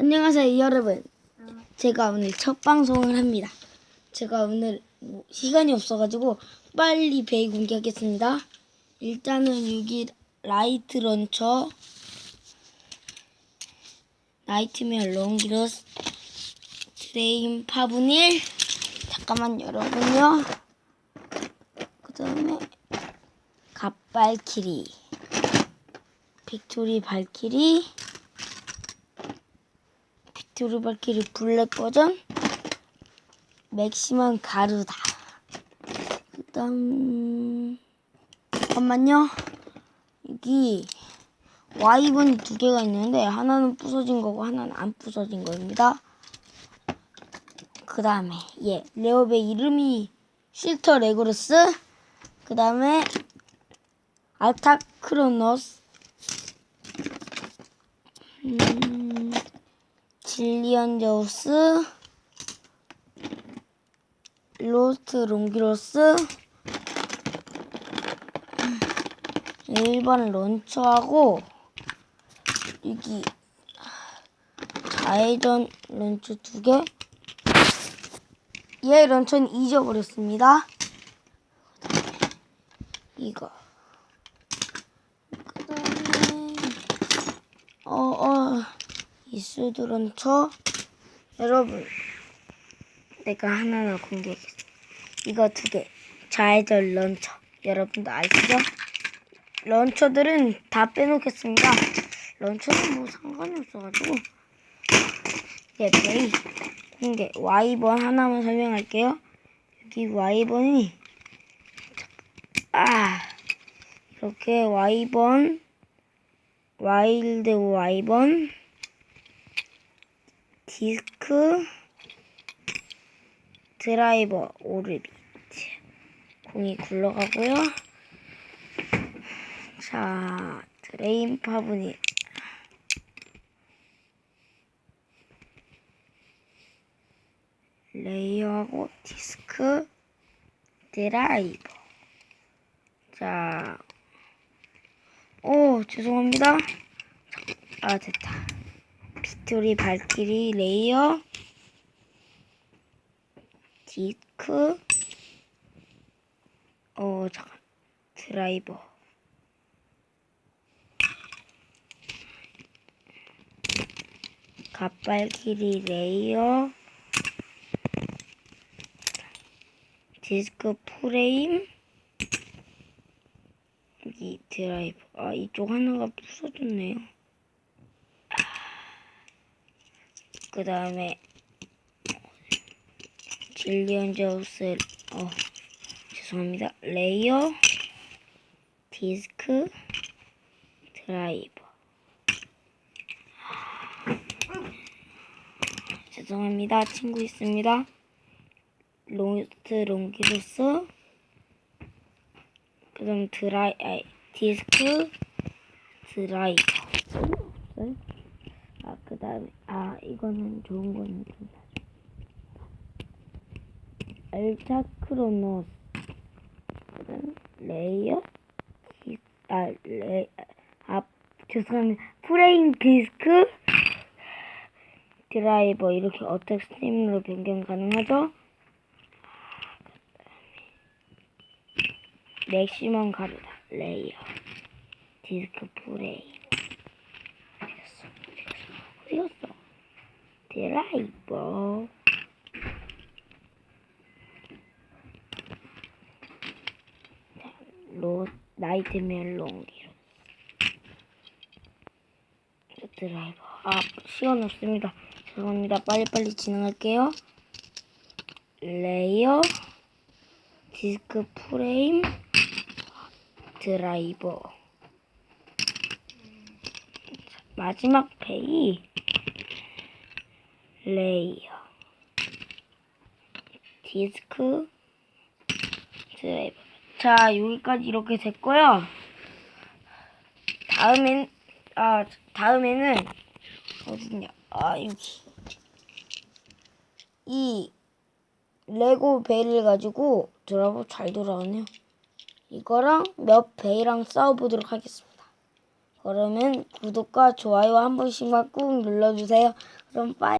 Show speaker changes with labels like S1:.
S1: 안녕하세요 여러분. 제가 오늘 첫 방송을 합니다. 제가 오늘 뭐 시간이 없어가지고 빨리 베이 공개하겠습니다. 일단은 여기 라이트 런처, 나이트메어 롱기러스, 트레인 파브닐, 잠깐만 여러분요. 그 다음에 갓발키리, 빅토리 발키리, 발키리 블랙 버전, 맥시멈 가루다. 그 다음, 잠깐만요. 여기 와이번이 두 개가 있는데 하나는 부서진 거고 하나는 안 부서진 거입니다. 그 다음에 얘 레오베 이름이 실터 레고르스 그 다음에 알타크로노스 음, 질리언 저우스 로스트 롱기로스 1번 런처하고 여기 좌회전 런처 두 개. 얘 런처는 잊어버렸습니다. 이거. 그다음에 어 어 이수드 런처 여러분 내가 하나하나 공개하겠습니다. 이거 두 개. 좌회전 런처 여러분도 아시죠? 런처들은 다 빼놓겠습니다. 런처는 뭐 상관이 없어가지고. 예, 베이. 공개. Y번 하나만 설명할게요. 여기 Y번이, 아, 이렇게 Y번, 와일드 Y번, 디스크, 드라이버, 오르비트. 공이 굴러가고요. 자, 드레인 파브니. 레이어하고 디스크 드라이버. 자, 오, 죄송합니다. 아, 됐다. 빅토리 발키리 레이어 디스크 어, 잠깐. 드라이버. 갓발키리 레이어 디스크 프레임 여기 드라이버 아 이쪽 하나가 부서졌네요 그 다음에 질리언 저우스 어 죄송합니다 레이어 디스크 드라이버 죄송합니다. 친구 있습니다. 로스트 롱기로스 그 다음 드라이 아, 디스크 드라이버 없어요? 아 그 다음에 아 이거는 좋은 거는 좀 알타 크로노스 그다음 레이어? 디- 아 레, 아 죄송합니다. 프레임 디스크? 드라이버 이렇게 어택 스팀으로 변경 가능하죠? 맥시멈 가루다. 레이어. 디스크 프레임 어디갔어 어디갔어 어디갔어 드라이버 자, 로 나이트메어 롱기로. 드라이버 아 시간 없습니다. 죄송합니다. 빨리빨리 진행할게요. 레이어 디스크 프레임 드라이버. 마지막 베이 레이어 디스크 드라이버 자 여기까지 이렇게 됐고요 다음엔 아 다음에는 어딨냐 아 여기 이 레고 베이를 가지고 돌아보 잘 돌아오네요. 이거랑 몇 베이랑 싸워보도록 하겠습니다. 그러면 구독과 좋아요 한 번씩만 꾹 눌러주세요. 그럼 빠이.